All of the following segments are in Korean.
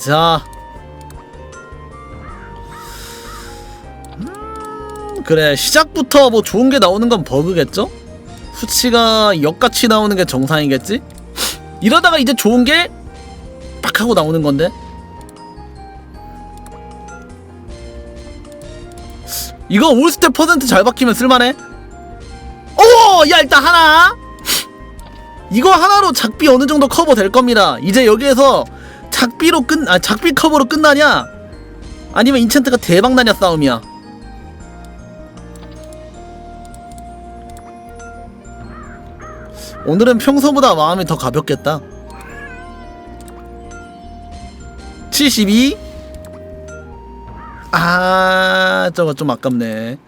가자. 음, 그래 시작부터 뭐 좋은 게 나오는 건 버그겠죠? 수치가 역같이 나오는 게 정상이겠지? 이러다가 이제 좋은 게 빡 하고 나오는 건데. 이거 올스텝 퍼센트 잘 박히면 쓸만해. 오, 야 일단 하나. 이거 하나로 작비 어느 정도 커버 될 겁니다. 이제 여기에서 작비로 끝, 아 작비 커버로 끝나냐? 아니면 인챈트가 대박 나냐 싸움이야. 오늘은 평소보다 마음이 더 가볍겠다. 72. 아, 저거 좀 아깝네.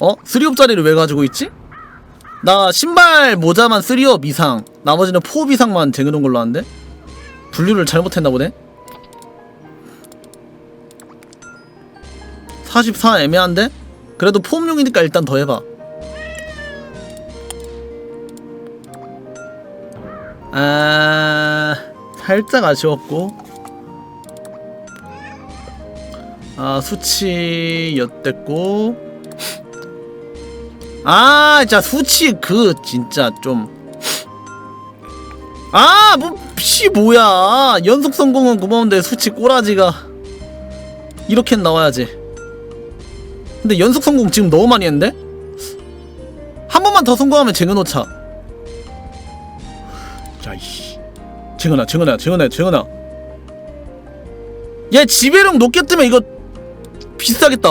어? 3옵짜리를 왜 가지고 있지? 나 신발 모자만 3업 이상 나머지는 4업 이상만 쟁여놓은 걸로 아는데 분류를 잘못했나 보네? 44 애매한데? 그래도 포업용이니까 일단 더 해봐. 아... 살짝 아쉬웠고. 아 수치 엿됐고. 아, 자 수치 그 진짜 좀. 아, 뭐씨 뭐야? 연속 성공은 고마운데 수치 꼬라지가 이렇게 나와야지. 근데 연속 성공 지금 너무 많이 했는데? 한 번만 더 성공하면 쟁여놓자. 자, 이씨. 쟁여놔, 쟁여놔, 쟁여놔, 쟁여놔. 얘 지배력 높게 뜨면 이거 비싸겠다.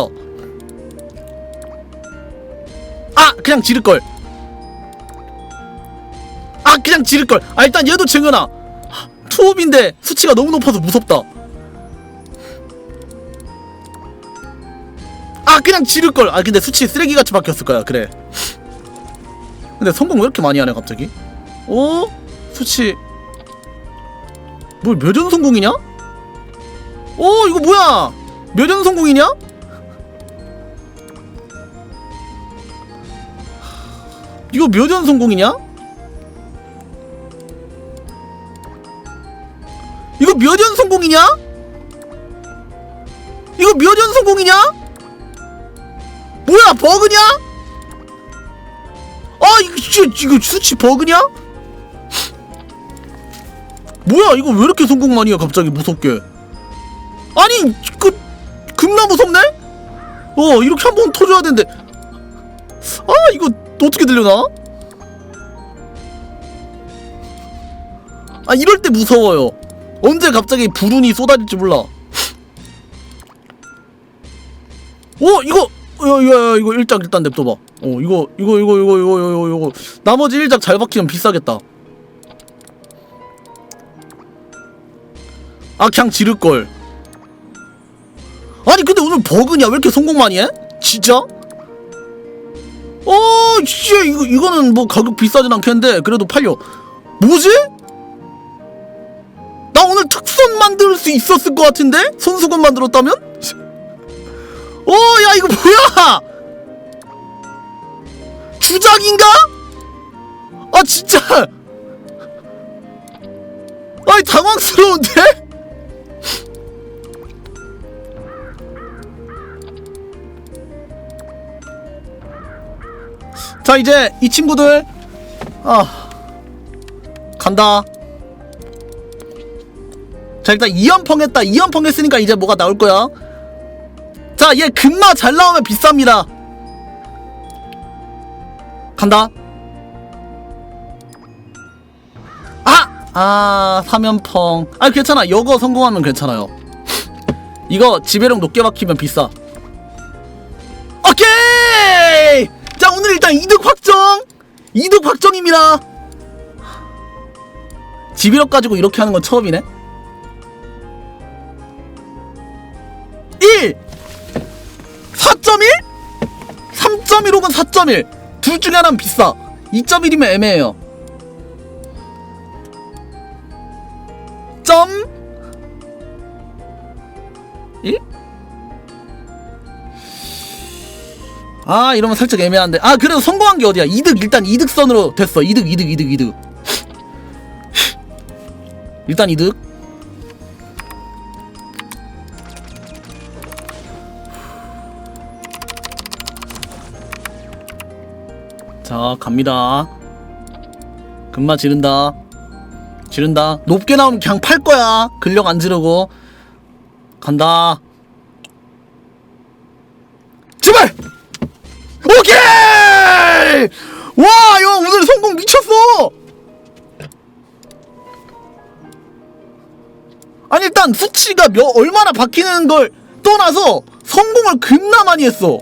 아 그냥 지를걸 아 그냥 지를걸 아 일단 얘도 쟁여놔 투업인데 수치가 너무 높아서 무섭다 아 그냥 지를걸 아 근데 수치 쓰레기같이 바뀌었을 거야 그래 근데 성공 왜 이렇게 많이 하네 갑자기 어? 수치 뭘몇연 성공이냐? 어 이거 뭐야 몇연 성공이냐? 이거 몇연 성공이냐? 이거 몇 연 성공이냐? 이거 몇 연 성공이냐? 뭐야 버그냐? 아 이거 진짜 이거 수치 버그냐? 뭐야 이거 왜 이렇게 성공 많이 해 갑자기 무섭게 아니 그 겁나 무섭네? 어 이렇게 한 번 터져야 되는데 아 이거 어떻게 들려나? 아 이럴 때 무서워요 언제 갑자기 불운이 쏟아질지 몰라 어 이거 야야 이거 일작 일단 냅둬봐 어 이거 이거 이거 이거 이거 이거 이거 나머지 일작 잘 박히면 비싸겠다 아 그냥 지를걸 아니 근데 오늘 버그냐 왜 이렇게 성공 많이 해? 진짜? 어, 씨, 이거 이거는 뭐 가격 비싸진 않겠는데 그래도 팔려. 뭐지? 나 오늘 특선 만들 수 있었을 것 같은데 손수건 만들었다면? 어, 야 이거 뭐야? 주작인가? 아 진짜. 아이 당황스러운데? 자 이제 이 친구들 아 간다 자 일단 이연펑 했다. 이연펑 했으니까 이제 뭐가 나올 거야? 자 얘 금마 잘 나오면 비쌉니다. 간다. 아! 아 사면펑. 아 괜찮아. 여거 성공하면 괜찮아요. 이거 지배력 높게 박히면 비싸. 오케이! 자 오늘 일단 이득 확정! 이득 확정입니다. 지비력 가지고 이렇게 하는 건 처음이네 1 4.1 3.1 혹은 4.1 둘 중에 하나는 비싸. 2.1이면 애매해요. 점? 1? 아 이러면 살짝 애매한데. 아 그래도 성공한 게 어디야? 이득 일단 이득선으로 됐어. 이득 이득 이득 이득. 일단 이득 자 갑니다. 금마 지른다. 지른다. 높게 나오면 그냥 팔 거야. 근력 안 지르고. 간다. 제발! 오케이! 와 형 오늘 성공 미쳤어! 아니 일단 수치가 몇 얼마나 바뀌는 걸 떠나서 성공을 겁나 많이 했어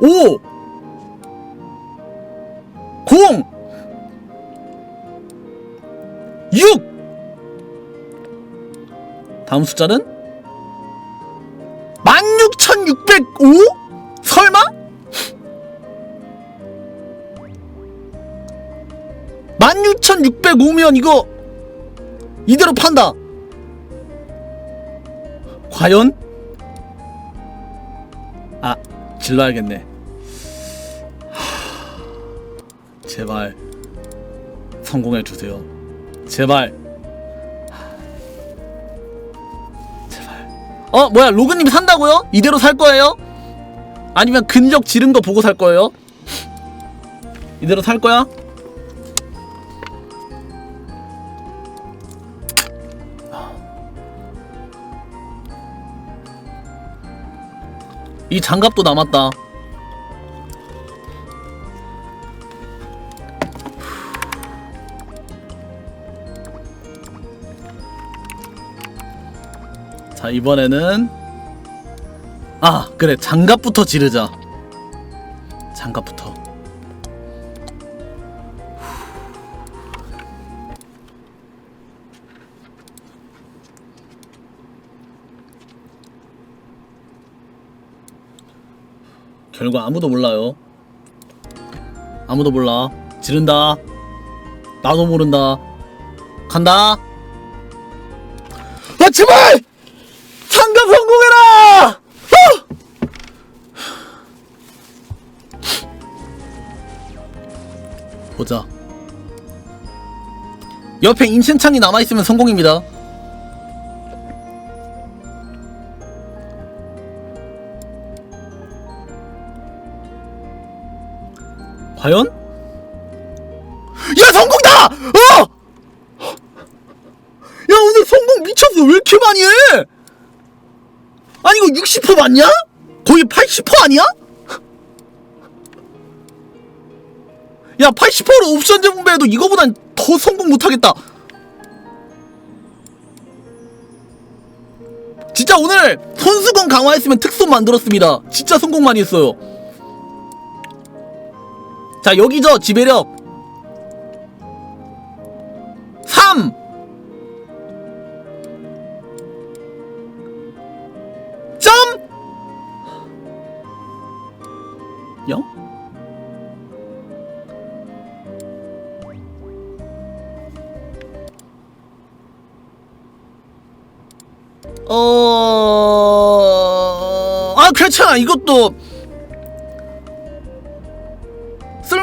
오! 공! 6! 다음 숫자는? 16,605? 설마? 16,605면 이거 이대로 판다. 과연? 질러야겠네. 하... 제발 성공해 주세요. 제발. 제발. 어, 뭐야? 로그님 산다고요? 이대로 살 거예요? 아니면 근력 지른 거 보고 살 거예요? 이대로 살 거야? 이 장갑도 남았다. 자, 이번에는 아, 그래. 장갑부터 지르자. 장갑부터. 결과 아무도 몰라요. 아무도 몰라. 지른다. 나도 모른다. 간다. 아 제발! 상가 성공해라! 어! 보자. 옆에 인챈창이 남아있으면 성공입니다. 과연? 야 성공이다! 어! 야 오늘 성공 미쳤어 왜 이렇게 많이 해? 아니 이거 60% 맞냐? 거의 80% 아니야? 야 80%로 옵션 제공배해도 이거보단 더 성공 못하겠다 진짜 오늘 선수권 강화했으면 특손 만들었습니다 진짜 성공 많이 했어요 자 여기죠 지배력. 3 점! 0? 어... 아 괜찮아. 이것도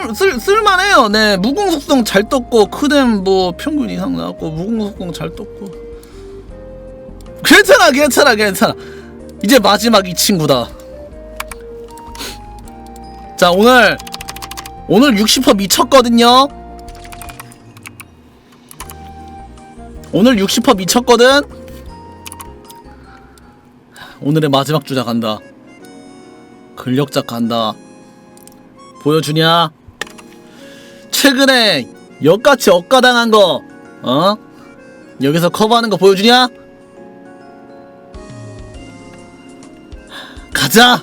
쓸, 쓸, 쓸만해요. 네. 무공 속성 잘 떴고, 크뎀 뭐 평균 이상 나왔고, 무공 속성 잘 떴고. 괜찮아, 괜찮아, 괜찮아. 이제 마지막 이 친구다. 자, 오늘, 오늘 60% 미쳤거든요. 오늘 60% 미쳤거든? 오늘의 마지막 주자 간다. 근력작 간다. 보여주냐? 최근에 역같이 억가당한 거, 어? 여기서 커버하는 거 보여주냐? 가자!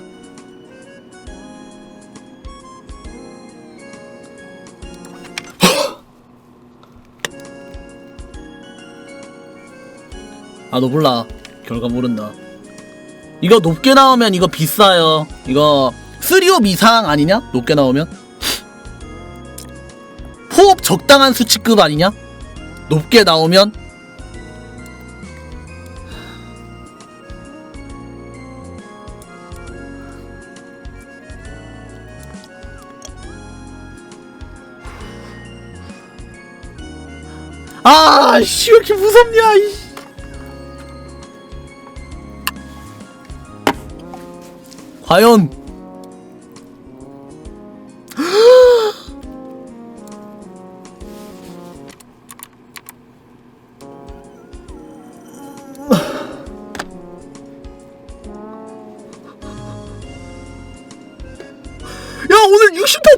아, 너 몰라. 결과 모른다. 이거 높게 나오면 이거 비싸요. 이거 3업 이상 아니냐? 높게 나오면? 호흡 적당한 수치급 아니냐? 높게 나오면? 아, 씨, 왜 이렇게 무섭냐, 이. 과연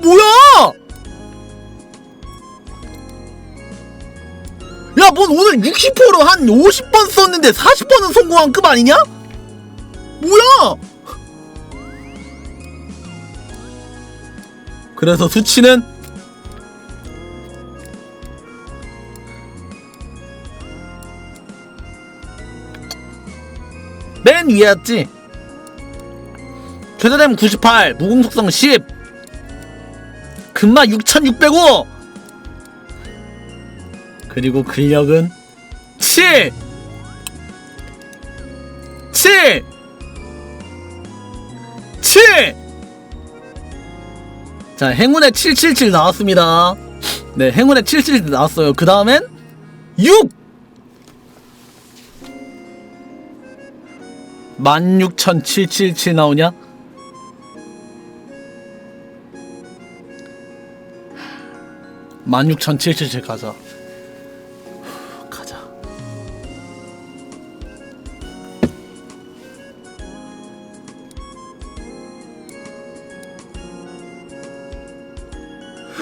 뭐야? 야, 뭔 오늘 60%로 한 50번 썼는데 40번은 성공한 급 아니냐? 뭐야? 그래서 수치는 맨 위였지. 최대댐 98, 무공 속성 10, 금마 6605. 그리고 근력은 7 7 7 자, 행운의 777 나왔습니다. 네, 행운의 777 나왔어요. 그 다음엔 6 16,777 나오냐? (16,777) 가자 가자.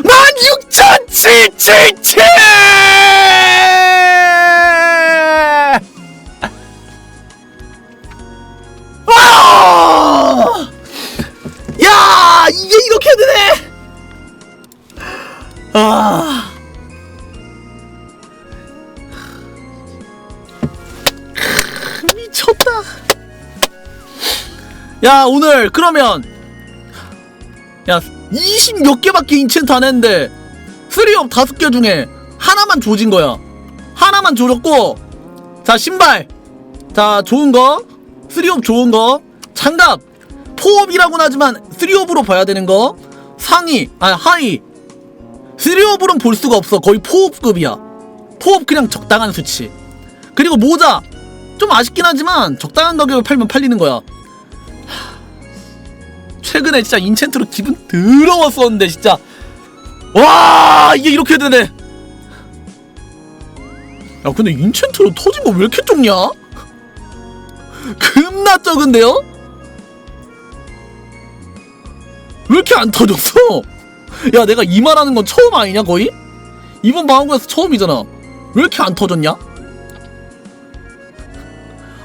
만 육천 칠칠칠! 아. 미쳤다. 야 오늘 그러면 야 20 몇 개밖에 인챈트 안 했는데 쓰리업 다섯 개 중에 하나만 조진 거야. 하나만 조졌고 자 신발 자 좋은 거 쓰리업 좋은 거 장갑 포업이라고는 하지만 쓰리업으로 봐야 되는 거 상의 아 하의 쓰리업으로는 볼 수가 없어 거의 포업급이야 포업 그냥 적당한 수치 그리고 모자 좀 아쉽긴 하지만 적당한 가격에 팔면 팔리는 거야. 하, 최근에 진짜 인챈트로 기분 더러웠었는데 진짜 와 이게 이렇게 되네. 야 근데 인챈트로 터진 거 왜 이렇게 적냐? 겁나 적은데요? 왜 이렇게 안 터졌어? 야 내가 이 말하는 건 처음 아니냐 거의? 이번 방송에서 처음이잖아. 왜 이렇게 안 터졌냐?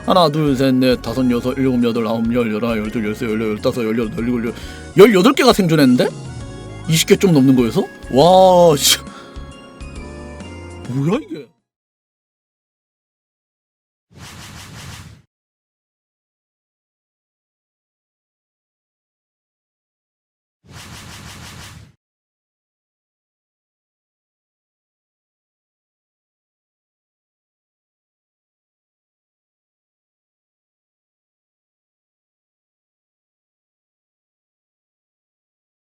하나 둘 셋 넷 다섯 여섯 일곱 여덟 아홉 열 열하나 열둘 열세 열네 열다섯 열여덟 열일곱 열 열여덟 개가 생존했는데 20개 좀 넘는 거여서 와 씨. 뭐야 이게